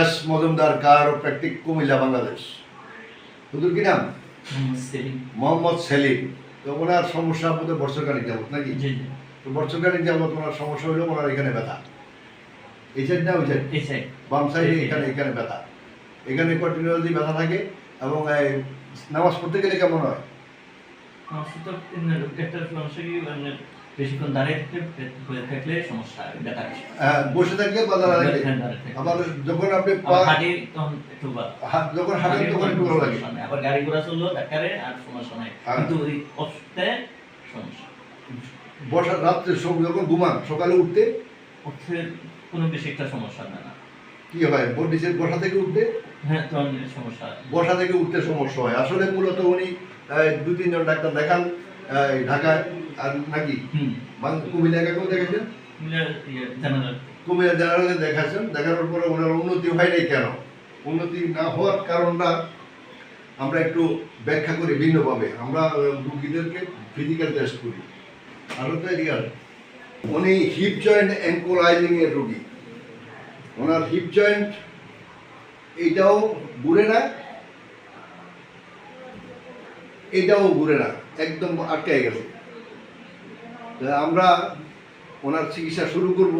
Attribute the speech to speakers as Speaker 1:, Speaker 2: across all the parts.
Speaker 1: S Majumdar কার প্র্যাকটিক কুমিল্লা বাংলাদেশ। হুজুর কি নাম?
Speaker 2: মোহাম্মদ সেলিম।
Speaker 1: তো ওনার সমস্যা বোধহয় বর্ষকালী যাবত নাকি? তো বর্ষকালী যাবত ওনার সমস্যা হলো ওনার এখানে ব্যথা। এই সাইড না ওই সাইড বাম সাইডে এখানে এখানে ব্যথা। এখানে কন্টিনিউয়াসলি ব্যথা থাকে এবং এই নামাজ পড়তে গেলে কেমন হয়?
Speaker 2: বেশিক্ষণ দাঁড়িয়ে থাকলে সমস্যা ব্যথা
Speaker 1: হ্যাঁ, বসে থাকলে
Speaker 2: হ্যাঁ, থাকলে।
Speaker 1: আবার যখন আপনি পা-
Speaker 2: হাঁটি তখন একটু
Speaker 1: হাত- যখন হাঁটেন তখন একটু ভালো লাগে।
Speaker 2: আবার গাড়ি ঘোড়া চললেও ডাক্তারে আর সমস্যা নাই।
Speaker 1: হ্যাঁ।
Speaker 2: কিন্তু ওই অসুস্থে সমস্যা।
Speaker 1: বসা রাত্রে সব যখন ঘুমান সকালে উঠতে?
Speaker 2: উঠতে কোনো বেশি একটা সমস্যা না।
Speaker 1: কি হয়? বডিসের বসা থেকে উঠতে?
Speaker 2: হ্যাঁ তখন সমস্যা।
Speaker 1: বসা থেকে উঠতে সমস্যা হয়। আসলে মূলত উনি দু তিনজন ডাক্তার দেখান। ঢাকায় আর নাকি? কুমিল্লা কেউ দেখেছেন কুমিল্লা জেনারেলে দেখাচ্ছেন দেখানোর পরে ওনার উন্নতি হয় নাই কেন? উন্নতি না হওয়ার কারণটা আমরা একটু ব্যাখ্যা করি ভিন্নভাবে। আমরা রুগীদেরকে ফিজিক্যাল টেস্ট করি। আরও তো উনি হিপ জয়েন্ট অ্যাঙ্কোলাইজিং এর রুগী। ওনার হিপ জয়েন্ট এইটাও ঘুরে না। এটাও ঘুরে না। একদম আটকায় গেছে। আমরা ওনার চিকিৎসা শুরু করব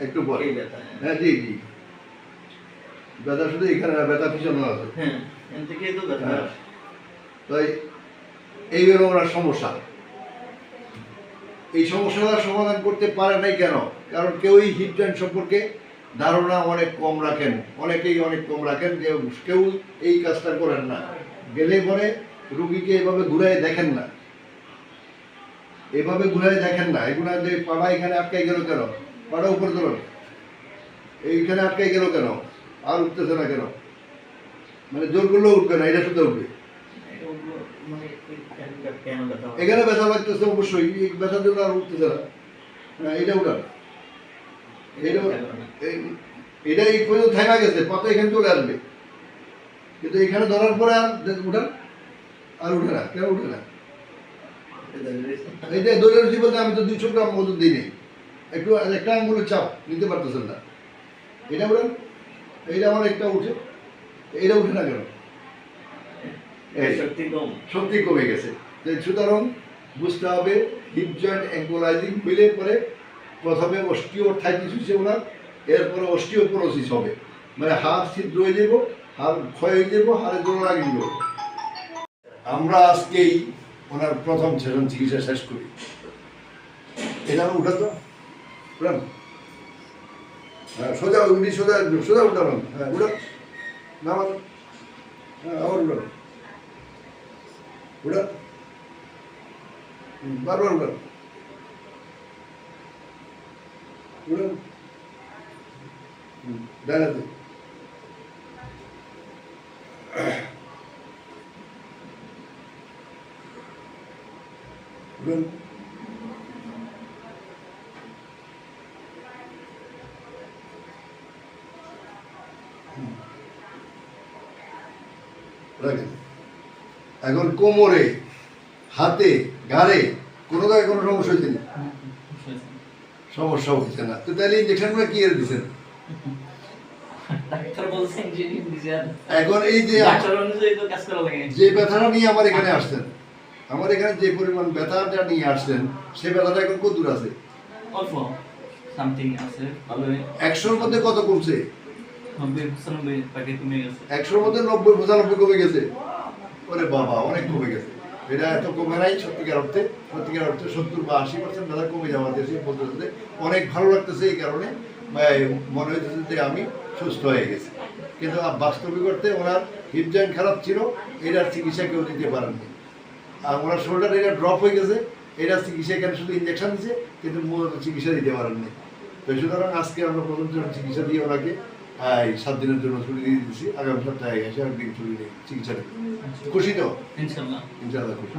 Speaker 1: একটু পরে। হ্যাঁ। জি জি। ব্যথা শুধু এখানে ব্যথা পিছনে আছে।
Speaker 2: হ্যাঁ
Speaker 1: হ্যাঁ। তাই এই হলো ওনার সমস্যা। এই সমস্যাটা সমাধান করতে পারে নাই কেন? কারণ কেউই হিপ জয়েন্ট সম্পর্কে ধারণা অনেক কম রাখেন। অনেকেই অনেক কম রাখেন যে কেউ এই কাজটা করেন না। গেলে পরে রুগীকে এভাবে ঘুরাই দেখেন না। এভাবে ঘুরাই দেখেন না। এগুলো যে পাড়া এখানে আটকাই গেল কেন? পাড়া উপরে ধরুন এইখানে আটকাই গেল কেন? আর উঠতেছে না কেন? মানে জোর করলেও উঠবে না, এটা শুধু উঠবে।
Speaker 2: ব্যথা?
Speaker 1: এখানে ব্যথা লাগতেছে অবশ্যই, এই ব্যথার জন্য আর উঠতেছে না। হ্যাঁ এটা উঠান। এটা এই- পর্যন্ত থেমা গেছে, পাতা এখানে চলে আসবে। কিন্তু এখানে ধরার পরে আর উঠান। আর উঠে না কেন উঠে না। রুচি বলতে আমি তো দুইশো গ্রাম মধু দিই নেই একটু একটা আঙুলের চাপ নিতে পারতেছেন না। এটা উঠান এইটা আমার একটা উঠে এটা উঠে না কেন?
Speaker 2: শক্তি কম।
Speaker 1: শক্তি কমে গেছে। সুতরাং বুঝতে হবে হিপ জয়েন্ট অ্যাঙ্কোলাইজিং মিলে পরে প্রথমে অস্টিওথাইটিস হচ্ছে ওনার এরপরে অস্টিওপোরোসিস হবে। মানে হাড় ছিদ্র হয়ে যাব হাড় ক্ষয় হয়ে যাব হাড়ে জোর লাগিয়ে আমরা আজকেই ওনার প্রথম সেশন চিকিৎসা শেষ করি। এটা উঠা তো। উঠান। হ্যাঁ সোজা উঠি সোজা সোজা উঠান হ্যাঁ উঠান। নামান। হ্যাঁ আবার উঠান। উঠান। বারবার উঠান। উঠান। হুম, উঠান রাখেন এখন কোমরে হাতে ঘাড়ে কোনো জায়গায় কোনো সমস্যা হয়েছে না সমস্যা হচ্ছে না। তো তাহলে ইঞ্জেকশনগুলো কি এর দিচ্ছেন এখন এই যে যে ব্যথাটা নিয়ে আমার এখানে আসছেন। আমার এখানে যে পরিমাণ ব্যথাটা নিয়ে আসছেন সে ব্যথাটা এখন কত দূর আছে?
Speaker 2: অল্প সামথিং আছে ভালো
Speaker 1: একশোর মধ্যে কত কমছে? একশোর মধ্যে নব্বই পঁচানব্বই কমে গেছে? ওরে বাবা অনেক কমে গেছে। এটা এত কমে নাই সত্যিকার অর্থে সত্যিকার অর্থে সত্তর বা আশি পার্সেন্ট ব্যথা কমে যাওয়া দেশে বলতেছে অনেক ভালো লাগতেছে এই কারণে মনে হইতেছে যে আমি সুস্থ হয়ে গেছি। কিন্তু বাস্তবিক অর্থে ওনার হিপ জয়েন্ট খারাপ ছিল এটার চিকিৎসা কেউ দিতে পারেননি। আর ওনার শোল্ডার এটা ড্রপ হয়ে গেছে এটা চিকিৎসা কেন শুধু ইঞ্জেকশন দিছে কিন্তু মূলত চিকিৎসা দিতে পারেননি তো সুতরাং আজকে আমরা প্রথম চিকিৎসা দিয়ে ওনাকে এই সাত দিনের জন্য ছুটি দিয়ে দিচ্ছি আগামী সপ্তাহে এসে একদিন ছুটি নিয়ে চিকিৎসা নেবে খুশি তো?
Speaker 2: ইনশাল্লাহ।
Speaker 1: ইনশাল্লাহ খুশি।